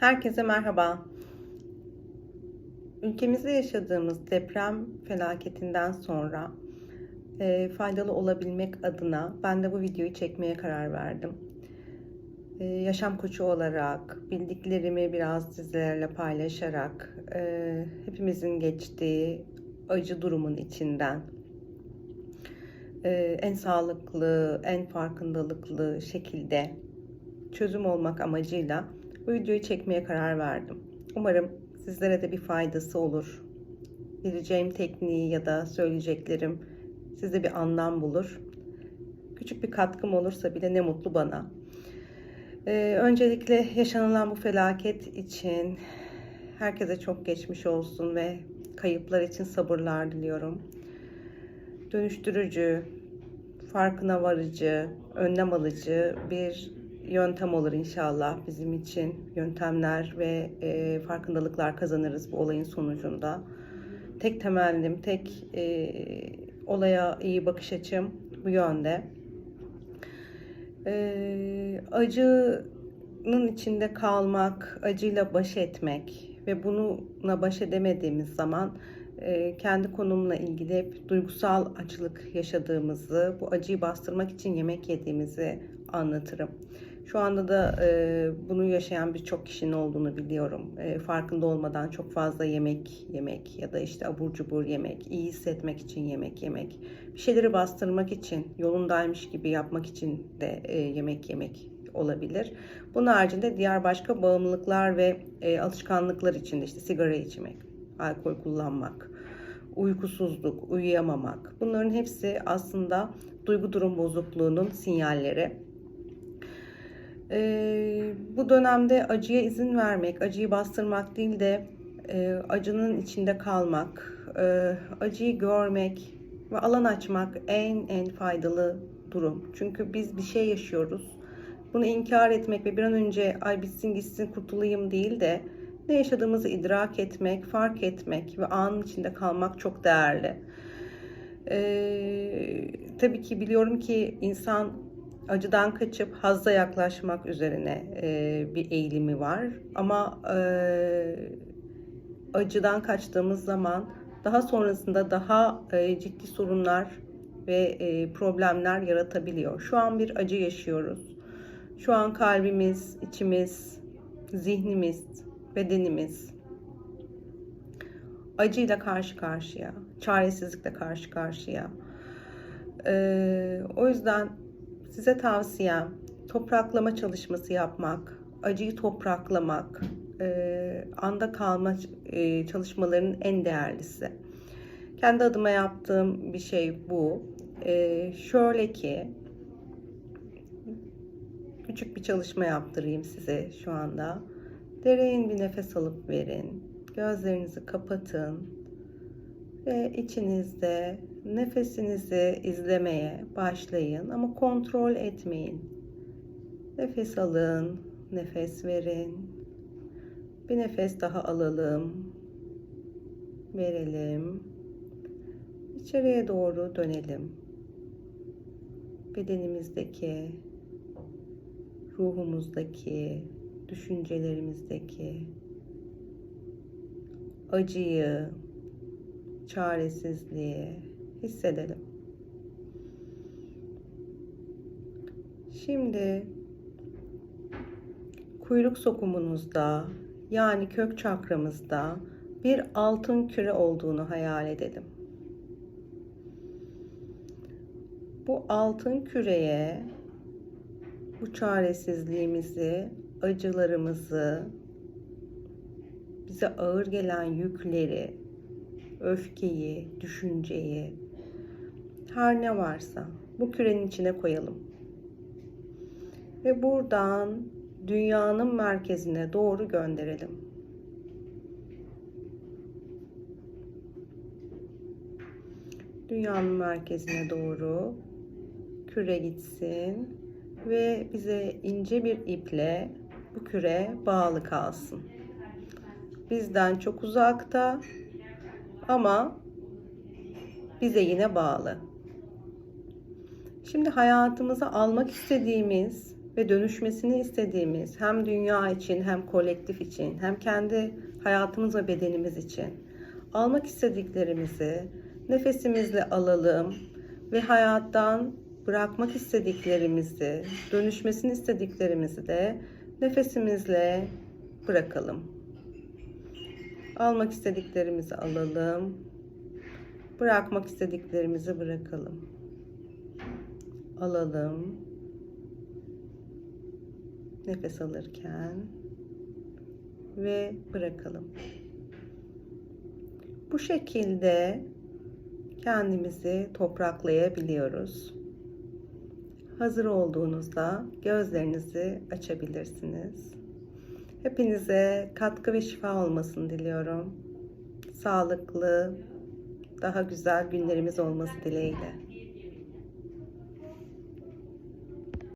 Herkese merhaba. Ülkemizde yaşadığımız deprem felaketinden sonra e, faydalı olabilmek adına ben de bu videoyu çekmeye karar verdim. E, yaşam koçu olarak bildiklerimi biraz sizlerle paylaşarak e, hepimizin geçtiği acı durumun içinden e, en sağlıklı, en farkındalıklı şekilde çözüm olmak amacıyla bu videoyu çekmeye karar verdim. Umarım sizlere de bir faydası olur. Vereceğim tekniği ya da söyleyeceklerim sizde bir anlam bulur. Küçük bir katkım olursa bile ne mutlu bana. Ee, öncelikle yaşanılan bu felaket için herkese çok geçmiş olsun ve kayıplar için sabırlar diliyorum. Dönüştürücü, farkına varıcı, önlem alıcı bir yöntem olur inşallah bizim için. Yöntemler ve e, farkındalıklar kazanırız bu olayın sonucunda. Tek temennim, tek e, olaya iyi bakış açım bu yönde. E, acının içinde kalmak, acıyla baş etmek ve bununla baş edemediğimiz zaman e, kendi konumla ilgili hep duygusal açlık yaşadığımızı, bu acıyı bastırmak için yemek yediğimizi anlatırım. Şu anda da e, bunu yaşayan birçok kişinin olduğunu biliyorum. E, farkında olmadan çok fazla yemek yemek ya da işte abur cubur yemek, iyi hissetmek için yemek yemek, bir şeyleri bastırmak için, yolundaymış gibi yapmak için de e, yemek yemek olabilir. Bunun haricinde diğer başka bağımlılıklar ve e, alışkanlıklar için de işte sigara içmek, alkol kullanmak, uykusuzluk, uyuyamamak. Bunların hepsi aslında duygu durum bozukluğunun sinyalleri. Ee, bu dönemde acıya izin vermek, acıyı bastırmak değil de e, acının içinde kalmak, e, acıyı görmek ve alan açmak en en faydalı durum. Çünkü biz bir şey yaşıyoruz. Bunu inkar etmek ve bir an önce ay bitsin gitsin kurtulayım değil de ne yaşadığımızı idrak etmek, fark etmek ve anın içinde kalmak çok değerli. Ee, tabii ki biliyorum ki insan acıdan kaçıp hazza yaklaşmak üzerine e, bir eğilimi var. Ama e, acıdan kaçtığımız zaman daha sonrasında daha e, ciddi sorunlar ve e, problemler yaratabiliyor. Şu an bir acı yaşıyoruz. Şu an kalbimiz, içimiz, zihnimiz, bedenimiz acıyla karşı karşıya, çaresizlikle karşı karşıya. Ee, o yüzden size tavsiyem topraklama çalışması yapmak, acıyı topraklamak, e, anda kalma e, çalışmalarının en değerlisi. Kendi adıma yaptığım bir şey bu. E, şöyle ki küçük bir çalışma yaptırayım size şu anda. Derin bir nefes alıp verin. Gözlerinizi kapatın ve içinizde nefesinizi izlemeye başlayın ama kontrol etmeyin. Nefes alın, nefes verin. Bir nefes daha alalım. Verelim. İçeriye doğru dönelim. Bedenimizdeki, ruhumuzdaki, düşüncelerimizdeki acıyı, çaresizliği hissedelim. Şimdi kuyruk sokumunuzda yani kök çakramızda bir altın küre olduğunu hayal edelim. Bu altın küreye bu çaresizliğimizi, acılarımızı, bize ağır gelen yükleri, öfkeyi, düşünceyi, her ne varsa bu kürenin içine koyalım. Ve buradan dünyanın merkezine doğru gönderelim. Dünyanın merkezine doğru küre gitsin ve bize ince bir iple bu küre bağlı kalsın. Bizden çok uzakta ama bize yine bağlı. Şimdi hayatımıza almak istediğimiz ve dönüşmesini istediğimiz hem dünya için hem kolektif için hem kendi hayatımız ve bedenimiz için almak istediklerimizi nefesimizle alalım ve hayattan bırakmak istediklerimizi, dönüşmesini istediklerimizi de nefesimizle bırakalım. Almak istediklerimizi alalım. Bırakmak istediklerimizi bırakalım. Alalım. Nefes alırken ve bırakalım. Bu şekilde kendimizi topraklayabiliyoruz. Hazır olduğunuzda gözlerinizi açabilirsiniz. Hepinize katkı ve şifa olmasını diliyorum. Sağlıklı, daha güzel günlerimiz olması dileğiyle.